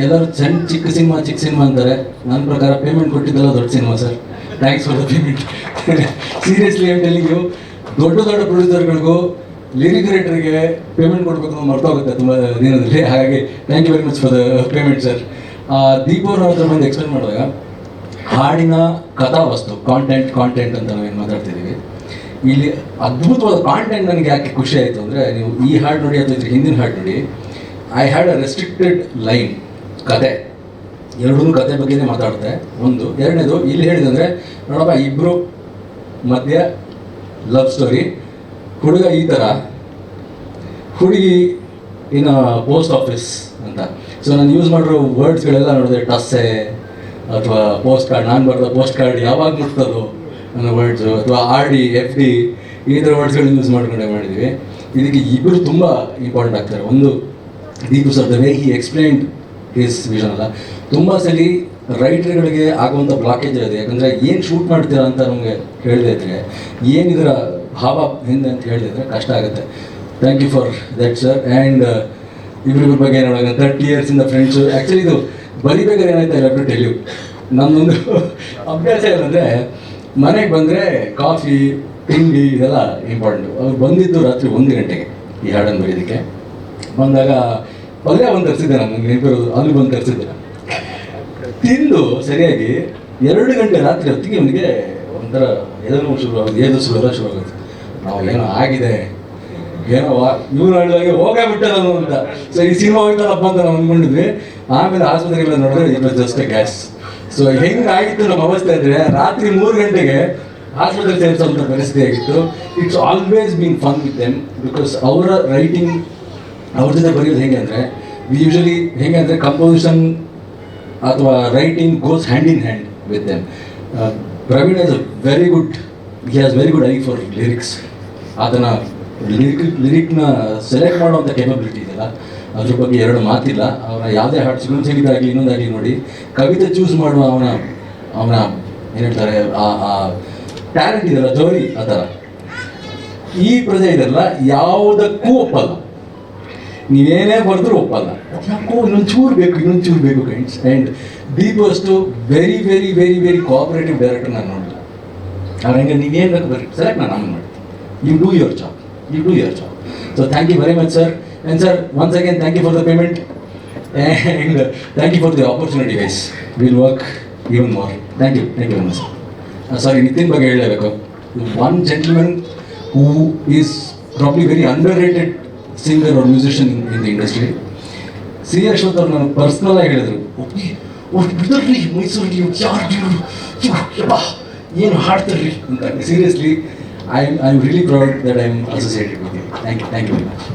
ಎಲ್ಲರೂ ಸಣ್ಣ ಚಿಕ್ಕ ಸಿನಿಮಾ ಚಿಕ್ಕ ಸಿನಿಮಾ ಅಂತಾರೆ. ನನ್ನ ಪ್ರಕಾರ ಪೇಮೆಂಟ್ ಕೊಟ್ಟಿದ್ದಲ್ಲ ದೊಡ್ಡ cinema sir. Thanks for the payment seriously I'm telling you ದೊಡ್ಡ ದೊಡ್ಡ ಪ್ರೊಡ್ಯೂಸರ್ಗಳಿಗೂ ಲಿರಿಕ್ ರೈಟರ್ಗೆ ಪೇಮೆಂಟ್ ಕೊಡಬೇಕು ಅಂತ ಮರ್ತೋಗುತ್ತೆ ತುಂಬ ದಿನದಲ್ಲಿ. ಹಾಗಾಗಿ thank you very much for the payment sir ದೀಪವ್ರ ಹತ್ರ ಬಂದು ಎಕ್ಸ್ಪ್ಲೇನ್ ಮಾಡಿದಾಗ, ಹಾಡಿನ ಕಥಾವಸ್ತು ಕಾಂಟೆಂಟ್ ಕಾಂಟೆಂಟ್ ಅಂತ ನಾವೇನು ಮಾತಾಡ್ತಿದ್ದೀವಿ. ಇಲ್ಲಿ ಅದ್ಭುತವಾದ ಕಾಂಟೆಂಟ್ ನನಗೆ ಯಾಕೆ ಖುಷಿ ಆಯಿತು ಅಂದರೆ, ನೀವು ಈ ಹಾಡು ನೋಡಿ ಅಥವಾ ಹಿಂದಿನ ಹಾಡು ನೋಡಿ I had a restricted line ಕತೆ. ಎರಡೂ ಕತೆ ಬಗ್ಗೆನೇ ಮಾತಾಡುತ್ತೆ. ಒಂದು, ಎರಡನೇದು, ಇಲ್ಲಿ ಹೇಳಿದಂದರೆ, ನೋಡಪ್ಪ ಇಬ್ಬರು ಮಧ್ಯ ಲವ್ ಸ್ಟೋರಿ ಹುಡುಗ ಈ ಥರ ಹುಡುಗಿ ಇನ್ ಪೋಸ್ಟ್ ಆಫೀಸ್ ಅಂತ. ಸೊ ನಾನು ಯೂಸ್ ಮಾಡಿರೋ ವರ್ಡ್ಸ್ಗಳೆಲ್ಲ ನೋಡಿದ್ರೆ ಟಸ್ಸೆ, ಅಥವಾ ಪೋಸ್ಟ್ ಕಾರ್ಡ್ ನಾನು ಬರೆದ ಪೋಸ್ಟ್ ಕಾರ್ಡ್ ಯಾವಾಗ ಮುಟ್ತದೋ ಅನ್ನೋ ವರ್ಡ್ಸು ಅಥವಾ ಆರ್ ಡಿ, ಎಫ್ ಡಿ, ಈ ಥರ ವರ್ಡ್ಸ್ಗಳನ್ನ ಯೂಸ್ ಮಾಡ್ಕೊಂಡೆ ಮಾಡಿದ್ವಿ. ಇದಕ್ಕೆ ಇಬ್ಬರು ತುಂಬ ಇಂಪಾರ್ಟೆಂಟ್ ಆಗ್ತಾರೆ. ಒಂದು, Deepu sir the way he explained his vision ಅಲ್ಲ ತುಂಬ ಸಲ ರೈಟರ್ಗಳಿಗೆ ಆಗುವಂಥ ಬ್ಲಾಕೇಜ್ ಇದೆ. ಯಾಕಂದರೆ ಏನು ಶೂಟ್ ಮಾಡ್ತೀರಾ ಅಂತ ನಮಗೆ ಹೇಳಿದೆ ಇದ್ರೆ ಏನಿದರ ಭಾವ ಹಿಂದೆ ಅಂತ ಹೇಳಿದ್ರೆ ಕಷ್ಟ ಆಗುತ್ತೆ. Thank you for that sir and ಇಬ್ಬರಿಬ್ಬರ ಬಗ್ಗೆ ಏನೋ ತರ್ಟಿ ಇಂದ ಫ್ರೆಂಡ್ಸು ಆ್ಯಕ್ಚುಲಿ ಇದು ಬರಿಬೇಕಾದ್ರೆ ಏನಾಯ್ತು ಐ ಟು ಟೆಲ್ ಯು ನಮ್ಮದೊಂದು ಅಭ್ಯಾಸ ಏನಂದರೆ, ಮನೆಗೆ ಬಂದರೆ ಕಾಫಿ ತಿಂಡಿ ಇದೆಲ್ಲ ಇಂಪಾರ್ಟೆಂಟು ಅವ್ರು ಬಂದಿದ್ದು ರಾತ್ರಿ ಒಂದು ಗಂಟೆಗೆ ಈ ಹಾಡನ್ನು ಬರೀದಕ್ಕೆ ಬಂದಾಗ ಪಲ್ಯ ಬಂದು ತರಿಸಿದ್ದೆ ನಾನು ನೆನಪಿರೋದು ಅಲ್ಲಿ ಬಂದು ತರಿಸಿದ್ದೆ. ತಿಂದು ಸರಿಯಾಗಿ ಎರಡು ಗಂಟೆ ರಾತ್ರಿ ಹೊತ್ತಿಗೆ ಅವನಿಗೆ ಒಂಥರ ಎದನ್ನು ಶುರು ಆಗುತ್ತೆ ಏದು ಶುರು ಆಗುತ್ತೆ. ನಾವು ಏನೋ ಆಗಿದೆ, ಏನೋ ಇವ್ರು ಹೇಳಿದಾಗೆ ಹೋಗೇ ಬಿಟ್ಟೆ ನಾನು ಅಂತ. ಸೊ ಈ ಸಿನಿಮಾ ಹೋಗ್ತಾನಪ್ಪ ಅಂತ ನಾವು ಅಂದ್ಕೊಂಡಿದ್ವಿ ಆಮೇಲೆ ಆಸ್ಪತ್ರೆಗೆಲ್ಲ ನೋಡಿದ್ರೆ it was just gas so ಹೆಂಗ್ ಆಗಿತ್ತು ನಮ್ಮ ಅವಸ್ಥೆ ಅಂದರೆ ರಾತ್ರಿ ಮೂರು ಗಂಟೆಗೆ ಆಸ್ಪತ್ರೆ ಸೇರಿಸುವಂಥ ಪರಿಸ್ಥಿತಿ ಆಗಿತ್ತು. It's always been fun with them because ಅವರ ರೈಟಿಂಗ್ ಅವ್ರ ಜೊತೆ ಬರೆಯೋದು ಹೇಗೆ ಅಂದರೆ ಯೂಶಲಿ ಹೇಗೆ ಅಂದರೆ ಕಂಪೋಸಿಷನ್ ಅಥವಾ writing goes hand in hand with them Praveen is very good he has very good eye for lyrics ಅದನ್ನು ಲಿರಿಕ್ ಲಿರಿಕ್ನ ಸೆಲೆಕ್ಟ್ ಮಾಡುವಂಥ ಕೇಪಬಿಲಿಟಿ ಇದೆಯಲ್ಲ, ಅದ್ರ ಬಗ್ಗೆ ಎರಡು ಮಾತಿಲ್ಲ. ಅವನ ಯಾವುದೇ ಹಾಡು ಸಿಗುನ್ ಸಂಗೀತಾಗಲಿ ಇನ್ನೊಂದಾಗಲಿ ನೋಡಿ. ಕವಿತೆ ಚೂಸ್ ಮಾಡುವ ಅವನ ಅವನ ಏನು ಆ ಆ ಟ್ಯಾಲೆಂಟ್ ಇದೆಯಲ್ಲ ಜೋರಿ ಆ ಥರ. ಈ ಪ್ರಜೆ ಇದೆಲ್ಲ ಯಾವುದಕ್ಕೂ ಒಪ್ಪಲ್ಲ. ನೀವೇನೇ ಬರೆದ್ರೂ ಒಪ್ಪಲ್ಲ. ಯಾಕೋ ಇನ್ನೊಂದು ಚೂರು ಬೇಕು ಇನ್ನೊಂದು ಚೂರು ಬೇಕು ಕೈಂಡ್ಸ್ ಆ್ಯಂಡ್ ದೀಪ್ ಅಷ್ಟು very very very very cooperative director ನಾನು ನೋಡಿದೆ ಅವ್ರು ಹಂಗೆ ನೀವೇನು ಬೇಕು ಬರ್ರಿ ಸರ್ ನಾನು ಹಂಗೆ ಮಾಡ್ತೀನಿ. You do your job you do your job so thank you very much sir and sir once again thank you for the payment and thank you for the opportunity wise will work even more thank you thank you very much sorry Nitin ಬಗ್ಗೆ ಹೇಳಲೇಬೇಕು. One gentleman who is probably very underrated singer or musician in the industry C Ashwath ಅವ್ರು ನನಗೆ personal ಆಗಿ ಹೇಳಿದ್ರು ಒಟ್ಟು ಬಿಡರ್ರಿ ಮೈಸೂರಲ್ಲಿ ಯಾರು ಏನು ಹಾಡ್ತಾರ್ರಿ ಅಂತ seriously I I am really proud that I am associated with you thank you thank you very much